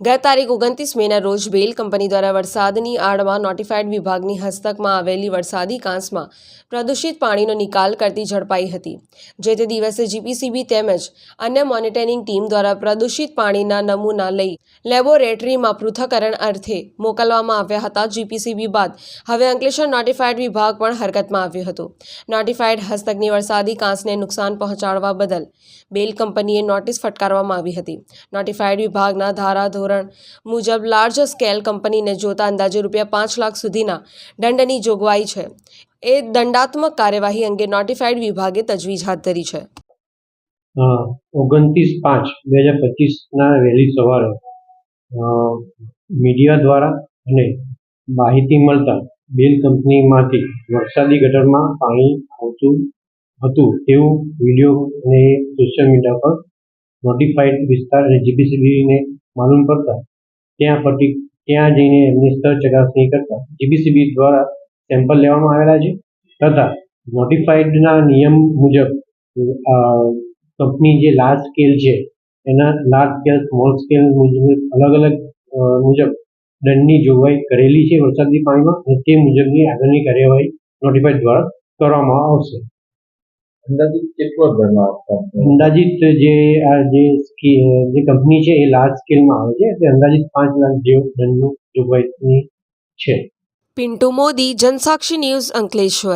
ગત તારીખ ઓગણત્રીસ મેના રોજ બેલ કંપની દ્વારા વરસાદની આડમાં નોટિફાઈડ વિભાગની હસ્તકમાં આવેલી વરસાદી કાંસમાં પ્રદૂષિત પાણીનો નિકાલ કરતી ઝડપાઈ હતી. જે તે દિવસે જીપીસીબી તેમજ અન્ય મોનિટરિંગ ટીમ દ્વારા પ્રદૂષિત પાણીના નમૂના લઈ લેબોરેટરીમાં પૃથ્થકરણ અર્થે મોકલવામાં આવ્યા હતા. જીપીસીબી બાદ હવે અંકલેશ્વર નોટિફાઈડ વિભાગ પણ હરકતમાં આવ્યો હતો. નોટિફાઈડ હસ્તકની વરસાદી કાંસને નુકસાન પહોંચાડવા બદલ બેલ કંપનીએ નોટિસ ફટકારવામાં આવી હતી. નોટિફાઈડ વિભાગના ધારા ધોરણ મુજબ લાર્જ સ્કેલ કંપનીને જોતા અંદાજે રૂપિયા પાંચ લાખ સુધીના દંડની જોગવાઈ છે. એ દંડાત્મક કાર્યવાહી અંગે નોટિફાઈડ વિભાગે તજવીજ હાથ ધરી છે. ઓગણત્રીસ પાંચ બે હજાર પચીસના વહેલી સવારે મીડિયા દ્વારા અને માહિતી મળતા બેલ કંપનીમાંથી વરસાદી ગટરમાં પાણી આવતું હતું તેવું વીડિયો અને સોશિયલ મીડિયા પર નોટિફાઈડ વિસ્તાર અને જીપીસીબીને માલુમ પડતા ત્યાં પટી, ત્યાં જઈને એમની સ્તર ચકાસણી કરતા જીબીસીબી દ્વારા સેમ્પલ લેવામાં આવેલા છે તથા નોટિફાઈડના નિયમ મુજબ કંપની જે લાર્જ સ્કેલ છે, એના લાર્જ સ્કેલ સ્મોલ સ્કેલ મુજબ, અલગ અલગ મુજબ દંડની જોગવાઈ કરેલી છે વરસાદી પાણીમાં અને તે મુજબની આગળની કાર્યવાહી નોટિફાઈડ દ્વારા કરવામાં આવશે. અંદાજિત કેટલો આપવા અંદાજિત જે આ જે સ્કી- જે કંપની છે એ લાર્જ સ્કેલમાં આવે છે એટલે અંદાજિત પાંચ લાખ જેવો દંડનું જોગવાઈની છે. પિન્ટુ મોદી જનસાક્ષી ન્યૂઝ અંકલેશ્વર.